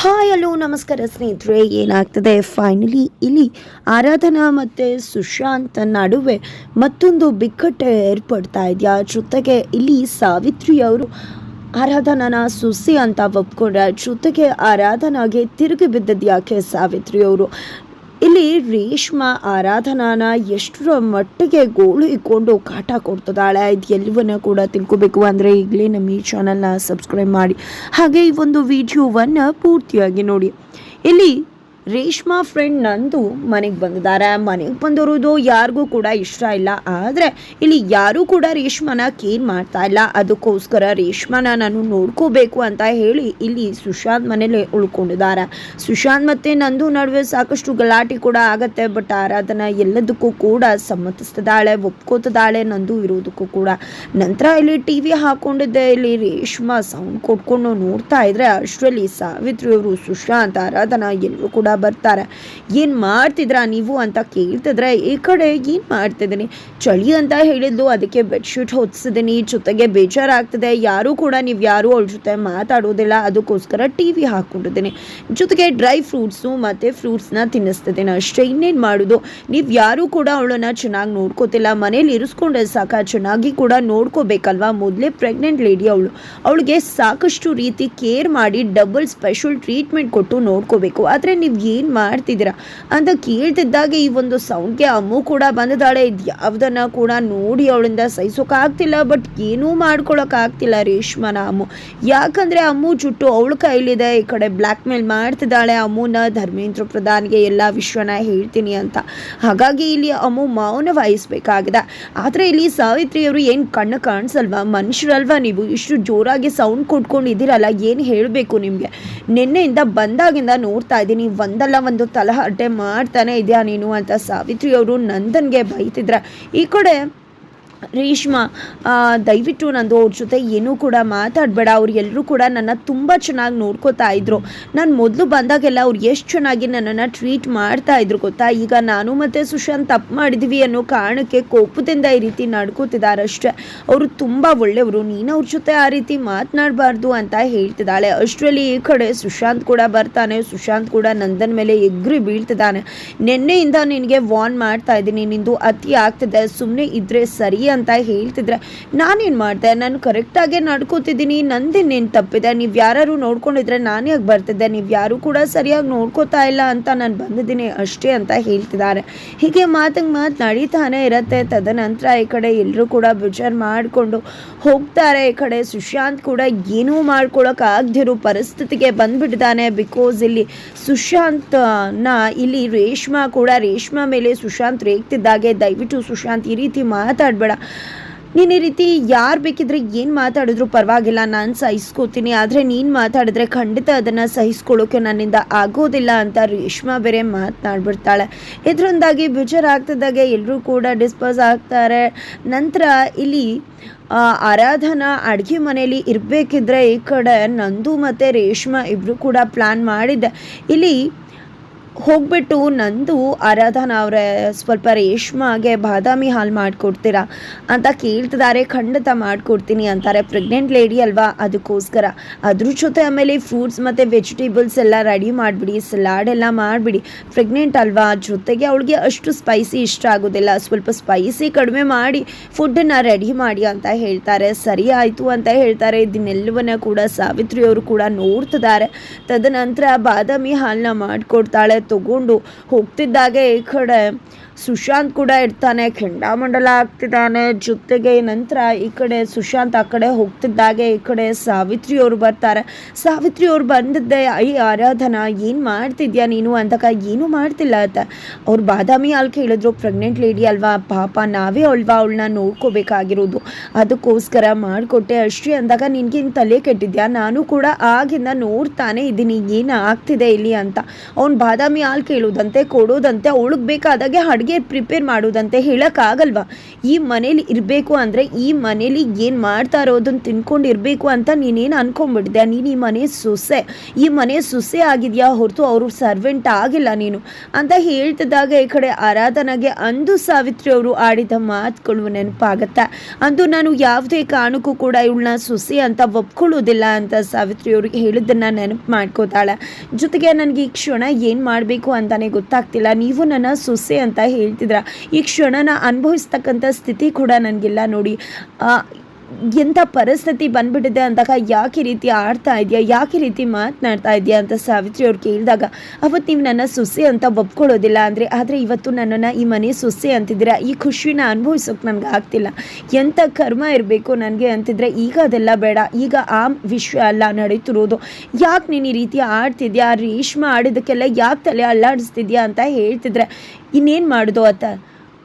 Hi, hello, ನಮಸ್ಕಾರ ಸ್ನೇಹಿತರೆ, ಏನಾಗ್ತದೆ? ಫೈನಲಿ ಇಲ್ಲಿ ಆರಾಧನಾ ಮತ್ತು ಸುಶಾಂತ್ ನಡುವೆ ಮತ್ತೊಂದು ಬಿಕ್ಕಟ್ಟು ಏರ್ಪಡ್ತಾ ಇದೆಯಾ? ಜೊತೆಗೆ ಇಲ್ಲಿ ಸಾವಿತ್ರಿ ಅವರು ಆರಾಧನಾನ ಸುಸಿ ಅಂತ ಒಪ್ಕೊಂಡ್ರೆ, ಜೊತೆಗೆ ಆರಾಧನಾಗೆ ತಿರುಗಿ ಬಿದ್ದದ್ದು ಯಾಕೆ ಸಾವಿತ್ರಿ ಅವರು? ಇಲ್ಲಿ ರೇಷ್ಮಾ ಆರಾಧನಾನ ಎಷ್ಟರ ಮಟ್ಟಿಗೆ ಗೋಳು ಇಕ್ಕೊಂಡು ಕಾಟ ಕೊಡ್ತದಾಳೆ ಇದು ಎಲ್ಲವನ್ನ ಕೂಡ ತಿಳ್ಕೊಬೇಕು ಅಂದರೆ ಈಗಲೇ ನಮ್ಮ ಈ ಚಾನಲ್ನ ಸಬ್ಸ್ಕ್ರೈಬ್ ಮಾಡಿ. ಹಾಗೆ ಈ ಒಂದು ವಿಡಿಯೋವನ್ನು ಪೂರ್ತಿಯಾಗಿ ನೋಡಿ. ಇಲ್ಲಿ ರೇಷ್ಮಾ ಫ್ರೆಂಡ್ ನಂದು ಮನೆಗೆ ಬಂದಿದ್ದಾರೆ ಮನೆಗೆ ಬಂದಿರೋದು ಯಾರಿಗೂ ಕೂಡ ಇಷ್ಟ ಇಲ್ಲ. ಆದರೆ ಇಲ್ಲಿ ಯಾರೂ ಕೂಡ ರೇಷ್ಮನ ಕೇರ್ ಮಾಡ್ತಾ ಇಲ್ಲ. ಅದಕ್ಕೋಸ್ಕರ ರೇಷ್ಮನ ನಾನು ನೋಡ್ಕೋಬೇಕು ಅಂತ ಹೇಳಿ ಇಲ್ಲಿ ಸುಶಾಂತ್ ಮನೇಲಿ ಉಳ್ಕೊಂಡಿದ್ದಾರೆ. ಸುಶಾಂತ್ ಮತ್ತು ನಂದು ನಡುವೆ ಸಾಕಷ್ಟು ಗಲಾಟೆ ಕೂಡ ಆಗತ್ತೆ. ಬಟ್ ಆರಾಧನ ಎಲ್ಲದಕ್ಕೂ ಕೂಡ ಸಮ್ಮತಿಸ್ತಿದ್ದಾಳೆ, ಒಪ್ಕೋತಿದ್ದಾಳೆ ನಂದು ಇರೋದಕ್ಕೂ ಕೂಡ. ನಂತರ ಇಲ್ಲಿ ಟಿ ವಿ ಹಾಕೊಂಡಿದ್ದೆ. ಇಲ್ಲಿ ರೇಷ್ಮಾ ಸೌಂಡ್ ಕೊಟ್ಕೊಂಡು ನೋಡ್ತಾ ಇದ್ರೆ ಅಷ್ಟರಲ್ಲಿ ಸಾವಿತ್ರಿ ಅವರು ಸುಶಾಂತ್, ಆರಾಧನಾ ಎಲ್ಲರೂ ಕೂಡ ಬರ್ತಾರೆ. ಏನು ಮಾಡ್ತಿದ್ರಾ ನೀವು ಅಂತ ಕೇಳ್ತಿದ್ರೆ, ಈ ಕಡೆ ಏನು ಮಾಡ್ತಿದ್ದೀನಿ? ಚಳಿ ಅಂತ ಹೇಳಿದ್ಲು ಅದಕ್ಕೆ ಬೆಡ್ಶೀಟ್ ಹೊತ್ಸಿದ್ದೀನಿ ಜೊತೆಗೆ ಬೇಜಾರಾಗ್ತದೆ. ಯಾರೂ ಕೂಡ ನೀವು ಯಾರೂ ಅವಳ ಜೊತೆ ಮಾತಾಡೋದಿಲ್ಲ. ಅದಕ್ಕೋಸ್ಕರ ಟಿ ವಿ ಹಾಕ್ಕೊಂಡಿದ್ದೀನಿ. ಜೊತೆಗೆ ಡ್ರೈ ಫ್ರೂಟ್ಸು ಮತ್ತು ಫ್ರೂಟ್ಸ್ನ ತಿನ್ನಿಸ್ತಿದ್ದೀನಿ. ಅಷ್ಟೇ, ಇನ್ನೇನು ಮಾಡೋದು? ನೀವು ಯಾರೂ ಕೂಡ ಅವಳನ್ನ ಚೆನ್ನಾಗಿ ನೋಡ್ಕೋತಿಲ್ಲ. ಮನೇಲಿ ಇರಿಸ್ಕೊಂಡ್ರೆ ಸಾಕ? ಚೆನ್ನಾಗಿ ಕೂಡ ನೋಡ್ಕೋಬೇಕಲ್ವಾ? ಮೊದಲೇ ಪ್ರೆಗ್ನೆಂಟ್ ಲೇಡಿ ಅವಳು. ಅವಳಿಗೆ ಸಾಕಷ್ಟು ರೀತಿ ಕೇರ್ ಮಾಡಿ ಡಬಲ್ ಸ್ಪೆಷಲ್ ಟ್ರೀಟ್ಮೆಂಟ್ ಕೊಟ್ಟು ನೋಡ್ಕೋಬೇಕು. ಆದರೆ ನೀವು ಏನು ಮಾಡ್ತಿದ್ದೀರಾ? ಅಂತ ಕೇಳ್ತಿದ್ದಾಗ ಈ ಒಂದು ಸೌಂಡ್ಗೆ ಅಮ್ಮು ಕೂಡ ಬಂದಿದ್ದಾಳೆ. ಇದು ಯಾವುದನ್ನು ಕೂಡ ನೋಡಿ ಅವಳಿಂದ ಸಹಿಸೋಕ್ಕಾಗ್ತಿಲ್ಲ ಬಟ್ ಏನೂ ಮಾಡ್ಕೊಳಕ್ಕಾಗ್ತಿಲ್ಲ ರೇಷ್ಮನ ಅಮ್ಮು. ಯಾಕಂದರೆ ಅಮ್ಮು ಜುಟ್ಟು ಅವಳ ಕೈಲಿದೆ. ಈ ಕಡೆ ಬ್ಲ್ಯಾಕ್ ಮೇಲ್ ಮಾಡ್ತಿದ್ದಾಳೆ ಅಮ್ಮುನ. ಧರ್ಮೇಂದ್ರ ಪ್ರಧಾನ್ಗೆ ಎಲ್ಲ ವಿಶ್ವನ ಹೇಳ್ತೀನಿ ಅಂತ. ಹಾಗಾಗಿ ಇಲ್ಲಿ ಅಮ್ಮು ಮೌನ ವಹಿಸ್ಬೇಕಾಗಿದೆ. ಆದರೆ ಇಲ್ಲಿ ಸಾವಿತ್ರಿಯವರು ಏನು ಕಣ್ಣು ಕಾಣಿಸಲ್ವಾ? ಮನುಷ್ಯರಲ್ವಾ ನೀವು? ಇಷ್ಟು ಜೋರಾಗಿ ಸೌಂಡ್ ಕೊಟ್ಕೊಂಡಿದ್ದೀರಲ್ಲ. ಏನು ಹೇಳಬೇಕು ನಿಮಗೆ? ನಿನ್ನೆಯಿಂದ ಬಂದಾಗಿಂದ ನೋಡ್ತಾ ಇದ್ದೀನಿ. ಒಂದಲ್ಲ ಒಂದು ತಲಹರಟೆ ಮಾಡ್ತಾನೆ ಇದೆಯಾ ನೀನು ಅಂತ ಸಾವಿತ್ರಿ ಅವರು ನಂದನ್ಗೆ ಬೈತಿದ್ರ. ಈ ಕಡೆ ರೇಷ್ಮಾ ದಯವಿಟ್ಟು ನಂದು ಅವ್ರ ಜೊತೆ ಏನೂ ಕೂಡ ಮಾತಾಡಬೇಡ. ಅವ್ರು ಎಲ್ಲರೂ ಕೂಡ ನನ್ನ ತುಂಬ ಚೆನ್ನಾಗಿ ನೋಡ್ಕೋತಾ ಇದ್ರು. ನಾನು ಮೊದಲು ಬಂದಾಗೆಲ್ಲ ಅವ್ರು ಎಷ್ಟು ಚೆನ್ನಾಗಿ ನನ್ನನ್ನು ಟ್ರೀಟ್ ಮಾಡ್ತಾ ಇದ್ರು ಗೊತ್ತಾ? ಈಗ ನಾನು ಮತ್ತು ಸುಶಾಂತ್ ತಪ್ಪು ಮಾಡಿದ್ವಿ ಅನ್ನೋ ಕಾರಣಕ್ಕೆ ಕೋಪದಿಂದ ಈ ರೀತಿ ನಡ್ಕೋತಿದ್ದಾರೆ ಅಷ್ಟೇ ಅವರು ತುಂಬ ಒಳ್ಳೆಯವರು. ನೀನು ಅವ್ರ ಜೊತೆ ಆ ರೀತಿ ಮಾತನಾಡಬಾರ್ದು ಅಂತ ಹೇಳ್ತಿದ್ದಾಳೆ. ಅಷ್ಟರಲ್ಲಿ ಈ ಕಡೆ ಸುಶಾಂತ್ ಕೂಡ ಬರ್ತಾನೆ. ಸುಶಾಂತ್ ಕೂಡ ನಂದನ್ ಮೇಲೆ ಎಗ್ರಿ ಬೀಳ್ತಿದ್ದಾನೆ. ನಿನ್ನೆಯಿಂದ ನಿನಗೆ ವಾರ್ನ್ ಮಾಡ್ತಾ ಇದ್ದೀನಿ. ನಿಂದು ಅತಿ ಆಗ್ತಿದೆ. ಸುಮ್ಮನೆ ಇದ್ರೆ ಸರಿ ಅಂತ ಹೇಳ್ತಿದ್ರೆ, ನಾನೇನು ಮಾಡಿದೆ? ನಾನು ಕರೆಕ್ಟಾಗೇ ನಡ್ಕೋತಿದ್ದೀನಿ, ನಂದೇನೇನು ತಪ್ಪಿದೆ? ನೀವು ಯಾರು ನೋಡ್ಕೊಂಡಿದ್ರೆ ನಾನು ಯಾಕೆ ಬರ್ತಿದ್ದೆ. ನೀವು ಯಾರು ಕೂಡ ಸರಿಯಾಗಿ ನೋಡ್ಕೋತಾ ಇಲ್ಲ ಅಂತ ನಾನು ಬಂದಿದ್ದೀನಿ ಅಷ್ಟೇ ಅಂತ ಹೇಳ್ತಿದ್ದಾರೆ. ಹೀಗೆ ಮಾತಂಗೆ ಮಾತು ನಡೀತಾನೆ ಇರತ್ತೆ. ತದನಂತರ ಈ ಕಡೆ ಎಲ್ಲರೂ ಕೂಡ ವಿಚಾರ ಮಾಡಿಕೊಂಡು ಹೋಗ್ತಾರೆ. ಈ ಕಡೆ ಸುಶಾಂತ್ ಕೂಡ ಏನೂ ಮಾಡ್ಕೊಳಕ್ಕೆ ಆಗದಿರೋ ಪರಿಸ್ಥಿತಿಗೆ ಬಂದ್ಬಿಟ್ಟಿದ್ದಾನೆ. ಬಿಕಾಸ್ ಇಲ್ಲಿ ಸುಶಾಂತ್ನ ಇಲ್ಲಿ ರೇಷ್ಮಾ ಕೂಡ, ರೇಷ್ಮಾ ಮೇಲೆ ಸುಶಾಂತ್ ರೇಗ್ತಿದ್ದಾಗೆ. ದಯವಿಟ್ಟು ಸುಶಾಂತ್ ಈ ರೀತಿ ಮಾತಾಡಬೇಡ. ನೀನು ಈ ರೀತಿ ಯಾರು ಬೇಕಿದ್ರೆ ಏನು ಮಾತಾಡಿದ್ರು ಪರವಾಗಿಲ್ಲ, ನಾನು ಸಹಿಸ್ಕೋತೀನಿ. ಆದರೆ ನೀನು ಮಾತಾಡಿದ್ರೆ ಖಂಡಿತ ಅದನ್ನು ಸಹಿಸ್ಕೊಳ್ಳೋಕೆ ನನ್ನಿಂದ ಆಗೋದಿಲ್ಲ ಅಂತ ರೇಷ್ಮಾ ಬೇರೆ ಮಾತನಾಡ್ಬಿಡ್ತಾಳೆ. ಇದರಿಂದಾಗಿ ಬೇಜಾರಾಗ್ತಿದ್ದಾಗೆ ಎಲ್ಲರೂ ಕೂಡ ಡಿಸ್ಪೋಸ್ ಆಗ್ತಾರೆ. ನಂತರ ಇಲ್ಲಿ ಆರಾಧನಾ ಅಡುಗೆ ಮನೆಯಲ್ಲಿ ಇರಬೇಕಿದ್ರೆ ಈ ಕಡೆ ನಂದು ಮತ್ತು ರೇಷ್ಮಾ ಇಬ್ಬರು ಕೂಡ ಪ್ಲ್ಯಾನ್ ಮಾಡಿದ್ದೆ. ಇಲ್ಲಿ ಹೋಗ್ಬಿಟ್ಟು ನಂದು ಆರಾಧನಾ ಅವರೇ, ಸ್ವಲ್ಪ ರೇಷ್ಮಾಗೆ ಬಾದಾಮಿ ಹಾಲು ಮಾಡಿಕೊಡ್ತೀರಾ ಅಂತ ಕೇಳ್ತಿದ್ದಾರೆ ಖಂಡಿತ ಮಾಡಿಕೊಡ್ತೀನಿ ಅಂತಾರೆ. ಪ್ರೆಗ್ನೆಂಟ್ ಲೇಡಿ ಅಲ್ವಾ, ಅದಕ್ಕೋಸ್ಕರ. ಅದ್ರ ಜೊತೆ ಆಮೇಲೆ ಫ್ರೂಟ್ಸ್ ಮತ್ತು ವೆಜಿಟೇಬಲ್ಸ್ ಎಲ್ಲ ರೆಡಿ ಮಾಡಿಬಿಡಿ ಸಲಾಡ್ ಎಲ್ಲ ಮಾಡಿಬಿಡಿ. ಪ್ರೆಗ್ನೆಂಟ್ ಅಲ್ವಾ ಜೊತೆಗೆ ಅವಳಿಗೆ ಅಷ್ಟು ಸ್ಪೈಸಿ ಇಷ್ಟ ಆಗೋದಿಲ್ಲ. ಸ್ವಲ್ಪ ಸ್ಪೈಸಿ ಕಡಿಮೆ ಮಾಡಿ ಫುಡ್ಡನ್ನು ರೆಡಿ ಮಾಡಿ ಅಂತ ಹೇಳ್ತಾರೆ. ಸರಿ ಆಯಿತು ಅಂತ ಹೇಳ್ತಾರೆ. ಇದನ್ನೆಲ್ಲವನ್ನ ಕೂಡ ಸಾವಿತ್ರಿ ಅವರು ಕೂಡ ನೋಡ್ತಿದ್ದಾರೆ ತದನಂತರ ಬಾದಾಮಿ ಹಾಲನ್ನ ಮಾಡಿಕೊಡ್ತಾಳೆ. ತಗೊಂಡು ಹೋಗ್ತಿದ್ದಾಗೆ ಈ ಕಡೆ. ಸುಶಾಂತ್ ಕೂಡ ಇರ್ತಾನೆ, ಕೆಂಡಾಮಂಡಲ ಆಗ್ತಿದ್ದಾನೆ. ಜೊತೆಗೆ ನಂತರ ಈ ಕಡೆ ಸುಶಾಂತ್ ಆ ಕಡೆ ಹೋಗ್ತಿದ್ದಾಗೆ, ಈ ಕಡೆ ಸಾವಿತ್ರಿ ಅವರು ಬರ್ತಾರೆ. ಸಾವಿತ್ರಿ ಅವ್ರು ಬಂದಿದ್ದೆ, ಐ, ಆರಾಧನಾ, ಏನು ಮಾಡ್ತಿದ್ಯಾ ನೀನು? ಅಂತಕ ಏನು ಮಾಡ್ತಿಲ್ಲ ಅಂತ ಅವ್ರು ಬಾದಾಮಿ ಅಲ್ಲಿ ಕೇಳಿದ್ರು ಪ್ರೆಗ್ನೆಂಟ್ ಲೇಡಿ ಅಲ್ವಾ, ಪಾಪ ನಾವೇ ಅಲ್ವಾ ಅವಳನ್ನ ನೋಡ್ಕೋಬೇಕಾಗಿರೋದು. ಅದಕ್ಕೋಸ್ಕರ ಮಾಡಿಕೊಟ್ಟೆ ಅಷ್ಟೇ. ಅಂದಾಗ ನಿನ್ಗೇನು ತಲೆ ಕೆಟ್ಟಿದ್ಯಾ? ನಾನು ಕೂಡ ಆಗಿಂದ ನೋಡ್ತಾನೆ ಇದ್ದೀನಿ. ಏನು ಆಗ್ತಿದೆ ಇಲ್ಲಿ? ಅಂತ. ಅವ್ನು ಬಾದಾಮಿ ಬಾದಾಮಿ ಹಾಲು ಕೇಳೋದಂತೆ, ಕೊಡೋದಂತೆ, ಅವಳಿಗೆ ಬೇಕಾದಾಗೆ ಅಡುಗೆ ಪ್ರಿಪೇರ್ ಮಾಡೋದಂತೆ ಹೇಳೋಕ್ಕಾಗಲ್ವಾ? ಈ ಮನೇಲಿ ಇರಬೇಕು ಅಂದರೆ ಈ ಮನೇಲಿ ಏನು ಮಾಡ್ತಾ ಇರೋದನ್ನು ತಿನ್ಕೊಂಡು ಇರಬೇಕು ಅಂತ ನೀನೇನು ಅನ್ಕೊಂಡ್ಬಿಟ್ಟಿದ್ಯಾ ನೀನು ಈ ಮನೆ ಸೊಸೆ, ಈ ಮನೆ ಸೊಸೆ ಆಗಿದೆಯಾ? ಹೊರತು ಅವರು ಸರ್ವೆಂಟ್ ಆಗಿಲ್ಲ ನೀನು. ಅಂತ ಹೇಳ್ತಿದ್ದಾಗ ಈ ಕಡೆ ಆರಾಧನಾಗೆ ಅಂದು ಸಾವಿತ್ರಿ ಅವರು ಆಡಿದ ಮಾತುಗಳು ನೆನಪಾಗತ್ತೆ. ಅಂದು ನಾನು ಯಾವುದೇ ಕಾರಣಕ್ಕೂ ಕೂಡ ಇವಳನ್ನ ಸೊಸೆ ಅಂತ ಒಪ್ಕೊಳ್ಳೋದಿಲ್ಲ ಅಂತ ಸಾವಿತ್ರಿ ಅವ್ರಿಗೆ ಹೇಳಿದ್ದನ್ನು ನೆನಪು ಮಾಡ್ಕೋತಾಳೆ. ಜೊತೆಗೆ ನನಗೆ ಈ ಕ್ಷಣ ಏನು ಮಾಡಬೇಕು ಅಂತಲೇ ಗೊತ್ತಾಗ್ತಿಲ್ಲ. ನೀವು ನನ್ನ ಸೊಸೆ ಅಂತ ಹೇಳ್ತಿದ್ರ ಈ ಕ್ಷಣನ ಅನುಭವಿಸ್ತಕ್ಕಂಥ ಸ್ಥಿತಿ ಕೂಡ ನನಗಿಲ್ಲ ನೋಡಿ ಎಂಥ ಪರಿಸ್ಥಿತಿ ಬಂದ್ಬಿಟ್ಟಿದೆ ಅಂದಾಗ ಯಾಕೆ ರೀತಿ ಆಡ್ತಾ ಇದೆಯಾ? ಯಾಕೆ ರೀತಿ ಮಾತನಾಡ್ತಾ ಇದೆಯಾ ಅಂತ ಸಾವಿತ್ರಿ ಅವ್ರು ಕೇಳಿದಾಗ, ಅವತ್ತು ನೀವು ನನ್ನ ಸೊಸೆ ಅಂತ ಒಪ್ಕೊಳ್ಳೋದಿಲ್ಲ ಅಂದರೆ, ಆದರೆ ಇವತ್ತು ನನ್ನನ್ನು ಈ ಮನೆ ಸೊಸೆ ಅಂತಿದ್ದೀರ? ಈ ಖುಷಿನ ಅನುಭವಿಸೋಕೆ ನನಗೆ ಆಗ್ತಿಲ್ಲ. ಎಂಥ ಕರ್ಮ ಇರಬೇಕು ನನಗೆ ಅಂತಿದ್ರೆ ಈಗ ಅದೆಲ್ಲ ಬೇಡ. ಈಗ ಆ ವಿಶ್ವ ಅಲ್ಲ ನಡೀತಿರೋದು. ಯಾಕೆ ನೀನು ಈ ರೀತಿ ಆಡ್ತಿದ್ಯಾ? ರೇಷ್ಮೆ ಆಡಿದಕ್ಕೆಲ್ಲ ಯಾಕೆ ತಲೆ ಅಲ್ಲಾಡಿಸ್ತಿದ್ಯಾ ಅಂತ ಹೇಳ್ತಿದ್ರೆ, ಇನ್ನೇನು ಮಾಡೋದು ಅತ್ತ?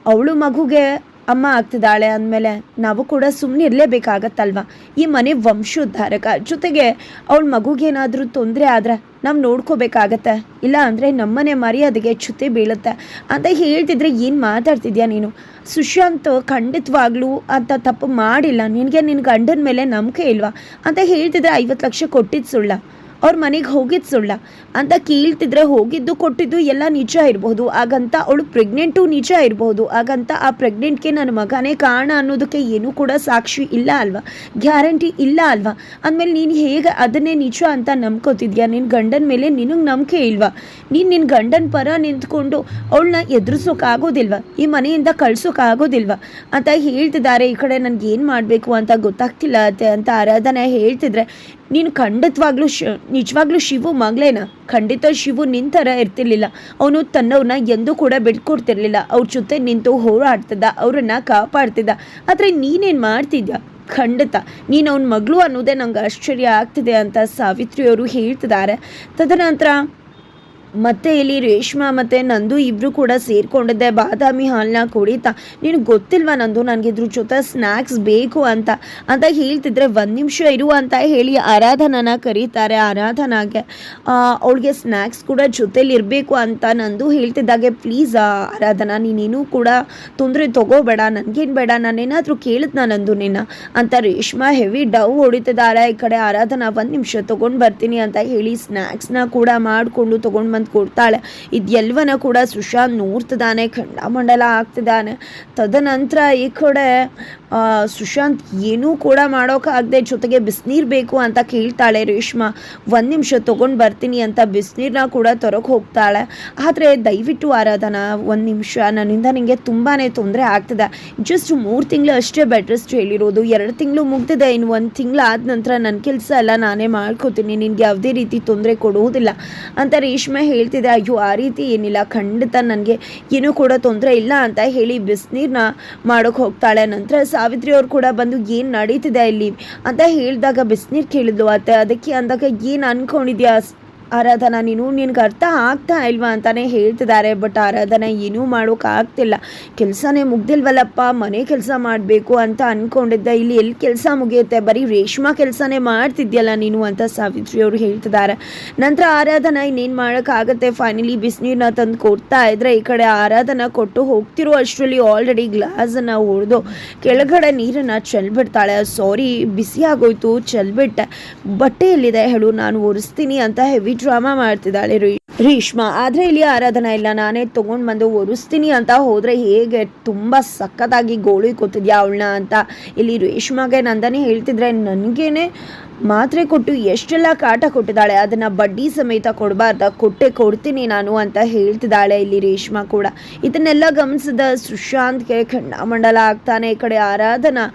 ಅವಳು ಮಗುಗೆ ಅಮ್ಮ ಆಗ್ತಿದ್ದಾಳೆ ಅಂದಮೇಲೆ ನಾವು ಕೂಡ ಸುಮ್ಮನೆ ಇರಲೇಬೇಕಾಗತ್ತಲ್ವ? ಈ ಮನೆ ವಂಶೋದ್ಧಾರಕ. ಜೊತೆಗೆ ಅವಳ ಮಗುಗೇನಾದರೂ ತೊಂದರೆ ಆದರೆ ನಾವು ನೋಡ್ಕೋಬೇಕಾಗತ್ತೆ. ಇಲ್ಲ ಅಂದರೆ ನಮ್ಮನೆ ಮರ್ಯಾದೆಗೆ ಚ್ಯುತಿ ಬೀಳುತ್ತೆ. ಅಂತ ಹೇಳ್ತಿದ್ರೆ ಏನು ಮಾತಾಡ್ತಿದ್ಯಾ ನೀನು? ಸುಶಾಂತ್ ಖಂಡಿತವಾಗ್ಲೂ ಅಂತ ತಪ್ಪು ಮಾಡಿಲ್ಲ. ನಿನಗೆ ನಿನ್ನ ಗಂಡನ ಮೇಲೆ ನಂಬಿಕೆ ಇಲ್ವಾ? ಅಂತ ಹೇಳ್ತಿದ್ರೆ ಐವತ್ತು ಲಕ್ಷ ಕೊಟ್ಟಿದ್ದು ಸುಳ್ಳ. ಅವ್ರ ಮನೆಗೆ ಹೋಗಿದ್ದು ಸುಳ್ಳ. ಅಂತ ಕೇಳ್ತಿದ್ರೆ ಹೋಗಿದ್ದು ಕೊಟ್ಟಿದ್ದು ಎಲ್ಲ ನಿಜ ಇರಬಹುದು ಹಾಗಂತ ಅವಳು ಪ್ರೆಗ್ನೆಂಟು ನಿಜ ಇರಬಹುದು ಹಾಗಂತ ಆ ಪ್ರೆಗ್ನೆಂಟ್ಗೆ ನನ್ನ ಮಗನೇ ಕಾರಣ ಅನ್ನೋದಕ್ಕೆ ಏನೂ ಕೂಡ ಸಾಕ್ಷಿ ಇಲ್ಲ ಅಲ್ವಾ? ಗ್ಯಾರಂಟಿ ಇಲ್ಲ ಅಲ್ವಾ? ಅಂದಮೇಲೆ ನೀನು ಹೇಗೆ ಅದನ್ನೇ ನಿಜ ಅಂತ ನಂಬ್ಕೋತಿದ್ಯಾ? ನಿನ್ನ ಗಂಡನ ಮೇಲೆ ನಿನಗೆ ನಂಬಿಕೆ ಇಲ್ವಾ? ನೀನು ನಿನ್ನ ಗಂಡನ ಪರ ನಿಂತ್ಕೊಂಡು ಅವಳನ್ನ ಎದುರಿಸೋಕ್ಕಾಗೋದಿಲ್ವಾ ಈ ಮನೆಯಿಂದ ಕಳ್ಸೋಕ್ಕಾಗೋದಿಲ್ವಾ ಅಂತ ಹೇಳ್ತಿದ್ದಾರೆ. ಈ ಕಡೆ ನನಗೆ ಏನು ಮಾಡಬೇಕು ಅಂತ ಗೊತ್ತಾಗ್ತಿಲ್ಲ ಅಂತ ಆರಾಧನೆ ಹೇಳ್ತಿದ್ರೆ ನೀನು ಖಂಡಿತವಾಗ್ಲೂ ಶ್, ನಿಜವಾಗ್ಲೂ ಶಿವು ಮಗಳೇನ? ಖಂಡಿತ ಶಿವು ನಿಂತರ ಇರ್ತಿರ್ಲಿಲ್ಲ. ಅವನು ತನ್ನವ್ರನ್ನ ಎಂದೂ ಕೂಡ ಬಿಟ್ಕೊಡ್ತಿರ್ಲಿಲ್ಲ. ಅವ್ರ ಜೊತೆ ನಿಂತು ಹೋರಾಡ್ತಿದ್ದ, ಅವ್ರನ್ನ ಕಾಪಾಡ್ತಿದ್ದ. ಆದರೆ ನೀನೇನು ಮಾಡ್ತಿದ್ಯಾ? ಖಂಡಿತ, ನೀನು ಅವನ ಮಗಳು ಅನ್ನೋದೇ ನಂಗೆ ಆಶ್ಚರ್ಯ ಆಗ್ತಿದೆ ಅಂತ ಸಾವಿತ್ರಿಯವರು ಹೇಳ್ತಿದ್ದಾರೆ. ತದನಂತರ ಮತ್ತೆ ಇಲ್ಲಿ ರೇಷ್ಮಾ ಮತ್ತು ನಂದು ಇಬ್ಬರು ಕೂಡ ಸೇರ್ಕೊಂಡಿದ್ದೆ. ಬಾದಾಮಿ ಹಾಲನ್ನ ಕುಡಿತಾ. ನೀನು ಗೊತ್ತಿಲ್ವಾ ನಂದು? ನನಗೆ ಇದ್ರ ಜೊತೆ ಸ್ನ್ಯಾಕ್ಸ್ ಬೇಕು ಅಂತ. ಅಂತ ಹೇಳ್ತಿದ್ರೆ ಒಂದು ನಿಮಿಷ ಇರು ಅಂತ ಹೇಳಿ ಆರಾಧನನ ಕರೀತಾರೆ. ಆರಾಧನಾಗೆ ಅವಳಿಗೆ ಸ್ನ್ಯಾಕ್ಸ್ ಕೂಡ ಜೊತೆಲಿ ಇರಬೇಕು ಅಂತ ನಂದು ಹೇಳ್ತಿದ್ದಾಗೆ. ಪ್ಲೀಸ್ ಆರಾಧನಾ, ನೀನೇನು ಕೂಡ ತೊಂದರೆ ತಗೋಬೇಡ. ನನಗೇನು ಬೇಡ. ನಾನೇನಾದರೂ ಕೇಳಿದ್ನ ನಂದು ನಿನ್ನ? ಅಂತ ರೇಷ್ಮಾ ಹೆವಿ ಡವ್ ಹೊಡಿತಿದ್ದಾರೆ ಈ ಕಡೆ ಆರಾಧನಾ ಒಂದು ನಿಮಿಷ ತೊಗೊಂಡು ಬರ್ತೀನಿ ಅಂತ ಹೇಳಿ ಸ್ನ್ಯಾಕ್ಸ್ನ ಕೂಡ ಮಾಡಿಕೊಂಡು ತೊಗೊಂಡು ಕೊಡ್ತಾಳೆ. ಇದೆಲ್ಲವನ್ನ ಕೂಡ ಸುಶಾಂತ್ ನೋಡ್ತಿದ್ದಾನೆ, ಖಂಡಮಂಡಲ ಆಗ್ತಿದ್ದಾನೆ ತದನಂತರ ಈ ಕಡೆ ಸುಶಾಂತ್ ಏನೂ ಕೂಡ ಮಾಡೋಕ್ಕಾಗದೆ ಜೊತೆಗೆ ಬಿಸಿನೀರು ಬೇಕು ಅಂತ ಕೇಳ್ತಾಳೆ ರೇಷ್ಮಾ. ಒಂದು ನಿಮಿಷ ತೊಗೊಂಡು ಬರ್ತೀನಿ ಅಂತ ಬಿಸಿನೀರನ್ನ ಕೂಡ ತರೋಕೆ ಹೋಗ್ತಾಳೆ. ಆದರೆ ದಯವಿಟ್ಟು ಆರಾಧನಾ, ಒಂದು ನಿಮಿಷ, ನನ್ನಿಂದ ನಿಮಗೆ ತುಂಬಾ ತೊಂದರೆ ಆಗ್ತಿದೆ. ಜಸ್ಟ್ ಮೂರು ತಿಂಗಳು ಅಷ್ಟೇ ಬೆಡ್ ರೆಸ್ಟ್ ಹೇಳಿರೋದು. ಎರಡು ತಿಂಗಳು ಮುಗ್ದಿದೆ, ಇನ್ನು ಒಂದು ತಿಂಗಳು ಆದ ನಂತರ ನನ್ನ ಕೆಲಸ ಎಲ್ಲ ನಾನೇ ಮಾಡ್ಕೋತೀನಿ. ನಿನಗೆ ಯಾವುದೇ ರೀತಿ ತೊಂದರೆ ಕೊಡುವುದಿಲ್ಲ. ಅಂತ ರೇಷ್ಮೆ ಹೇಳ್ತಿದೆ, ಅಯ್ಯೋ, ಆ ರೀತಿ ಏನಿಲ್ಲ, ಖಂಡಿತ ನನಗೆ ಏನೂ ಕೂಡ ತೊಂದರೆ ಇಲ್ಲ ಅಂತ ಹೇಳಿ ಬಿಸಿನೀರನ್ನ ಮಾಡೋಕೆ ಹೋಗ್ತಾಳೆ. ನಂತರ ಸಾವಿತ್ರಿ ಅವ್ರು ಕೂಡ ಬಂದು, ಏನು ನಡೀತಿದೆ ಇಲ್ಲಿ? ಅಂತ ಹೇಳಿದಾಗ ಬಿಸಿನೀರು ಕೇಳಿದ್ಲು, ಅತ್ತೆ, ಅದಕ್ಕೆ ಅಂದಾಗ ಏನು ಅನ್ಕೊಂಡಿದ್ಯಾ? ಆರಾಧನಾ, ನೀನು ನಿನಗೆ ಅರ್ಥ ಆಗ್ತಾ ಇಲ್ವಾ ಅಂತಲೇ ಹೇಳ್ತಿದ್ದಾರೆ ಬಟ್ ಆರಾಧನಾ ಏನೂ ಮಾಡೋಕೆ ಆಗ್ತಿಲ್ಲ. ಕೆಲಸನೇ ಮುಗ್ದಿಲ್ವಲ್ಲಪ್ಪ, ಮನೆ ಕೆಲಸ ಮಾಡಬೇಕು ಅಂತ ಅಂದ್ಕೊಂಡಿದ್ದೆ ಇಲ್ಲಿ ಎಲ್ಲಿ ಕೆಲಸ ಮುಗಿಯುತ್ತೆ? ಬರೀ ರೇಷ್ಮಾ ಕೆಲಸನೇ ಮಾಡ್ತಿದ್ಯಲ್ಲ ನೀನು ಅಂತ ಸಾವಿತ್ರಿ ಅವರು ಹೇಳ್ತಿದ್ದಾರೆ. ನಂತರ ಆರಾಧನಾ, ಇನ್ನೇನು ಮಾಡೋಕ್ಕಾಗತ್ತೆ ಫೈನಲಿ ಬಿಸಿನೀರನ್ನ ತಂದು ಕೊಡ್ತಾ ಇದ್ರೆ ಈ ಕಡೆ ಆರಾಧನಾ ಕೊಟ್ಟು ಹೋಗ್ತಿರೋ ಅಷ್ಟರಲ್ಲಿ ಆಲ್ರೆಡಿ ಗ್ಲಾಸನ್ನು ಹೊಡೆದು ಕೆಳಗಡೆ ನೀರನ್ನು ಚೆಲ್ಬಿಡ್ತಾಳೆ. ಸಾರಿ ಬಿಸಿ ಆಗೋಯ್ತು, ಚೆಲ್ಬಿಟ್ಟೆ. ಬಟ್ಟೆ ಎಲ್ಲಿದೆ ಹೇಳು, ನಾನು ಒರೆಸ್ತೀನಿ ಅಂತ ಹೆವಿ ಡ್ರಾಮಾ ಮಾಡ್ತಿದ್ದಾಳೆ ರೇಷ್ಮಾ. ಆದರೆ ಇಲ್ಲಿ ಆರಾಧನಾ ಇಲ್ಲ. ನಾನೇ ತೊಗೊಂಡು ಬಂದು ಒರೆಸ್ತೀನಿ ಅಂತ ಹೋದರೆ ಹೇಗೆ ತುಂಬ ಸಖತ್ತಾಗಿ ಗೋಳಿ ಕೊತ್ತಿದ್ಯಾ ಅವಳನ್ನ ಅಂತ. ಇಲ್ಲಿ ರೇಷ್ಮಾಗೆ ನಂದನೇ ಹೇಳ್ತಿದ್ರೆ ನನಗೇನೆ ಮಾತ್ರೆ ಕೊಟ್ಟು ಎಷ್ಟೆಲ್ಲ ಕಾಟ ಕೊಟ್ಟಿದ್ದಾಳೆ, ಅದನ್ನು ಬಡ್ಡಿ ಸಮೇತ ಕೊಡಬಾರ್ದ, ಕೊಟ್ಟೆ ಕೊಡ್ತೀನಿ ನಾನು ಅಂತ ಹೇಳ್ತಿದ್ದಾಳೆ ಇಲ್ಲಿ ರೇಷ್ಮಾ ಕೂಡ. ಇದನ್ನೆಲ್ಲ ಗಮನಿಸಿದ ಸುಶಾಂತ್ಗೆ ಖಂಡಮಂಡಲ ಆಗ್ತಾನೆ ಈ ಕಡೆ ಆರಾಧನಾ.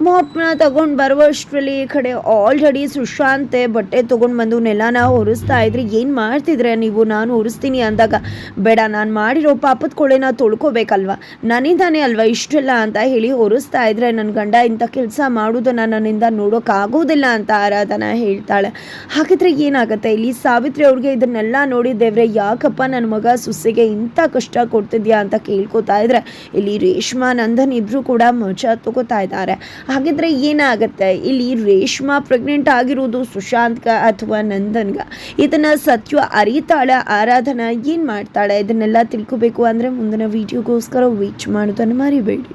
ಮಾಪ್ನ ತಗೊಂಡು ಬರುವಷ್ಟರಲ್ಲಿ ಈ ಕಡೆ ಆಲ್ರೆಡಿ ಸುಶಾಂತೆ ಬಟ್ಟೆ ತೊಗೊಂಡು ಬಂದು ನೆಲನ ಒರೆಸ್ತಾ ಇದ್ರಿ. ಏನು ಮಾಡ್ತಿದ್ರೆ ನೀವು? ನಾನು ಒರೆಸ್ತೀನಿ ಅಂದಾಗ, ಬೇಡ, ನಾನು ಮಾಡಿರೋ ಪಾಪದ ಕೊಳೆನ ತೊಳ್ಕೊಬೇಕಲ್ವ? ನನ್ನಿಂದಾನೆ ಅಲ್ವಾ ಇಷ್ಟೆಲ್ಲ ಅಂತ ಹೇಳಿ ಒರೆಸ್ತಾ ಇದ್ರೆ ನನ್ನ ಗಂಡ ಇಂಥ ಕೆಲಸ ಮಾಡೋದನ್ನು ನನ್ನಿಂದ ನೋಡೋಕ್ಕಾಗೋದಿಲ್ಲ ಅಂತ ಆರಾಧನಾ ಹೇಳ್ತಾಳೆ. ಹಾಗಿದ್ರೆ ಏನಾಗುತ್ತೆ? ಇಲ್ಲಿ ಸಾವಿತ್ರಿ ಅವ್ರಿಗೆ ಇದನ್ನೆಲ್ಲ ನೋಡಿ, ದೇವ್ರೆ, ಯಾಕಪ್ಪ ನನ್ನ ಮಗ ಸುಸ್ಸೆಗೆ ಇಂಥ ಕಷ್ಟ ಕೊಡ್ತಿದ್ಯಾ ಅಂತ ಕೇಳ್ಕೊತಾ ಇದ್ರೆ, ಇಲ್ಲಿ ರೇಷ್ಮಾ ನಂದನ್ ಇಬ್ರು ಕೂಡ ಮಜಾ ತಗೋತಾ ಇದ್ದಾರೆ. ಹಾಗಿದ್ರೆ ಏನಾಗುತ್ತೆ? ಇಲ್ಲಿ ರೇಷ್ಮಾ ಪ್ರೆಗ್ನೆಂಟ್ ಆಗಿರೋದು ಸುಶಾಂತ್ಗ ಅಥವಾ ನಂದನ್ಗ? ಇದನ್ನ ಸತ್ಯ ಅರಿತಾಳೆ, ಆರಾಧನಾ ಏನು ಮಾಡ್ತಾಳೆ? ಇದನ್ನೆಲ್ಲ ತಿಳ್ಕೊಬೇಕು ಅಂದರೆ ಮುಂದಿನ ವಿಡಿಯೋಗೋಸ್ಕರ ವೀಚ್ ಮಾಡೋದನ್ನು ಮರಿಬೇಡಿ.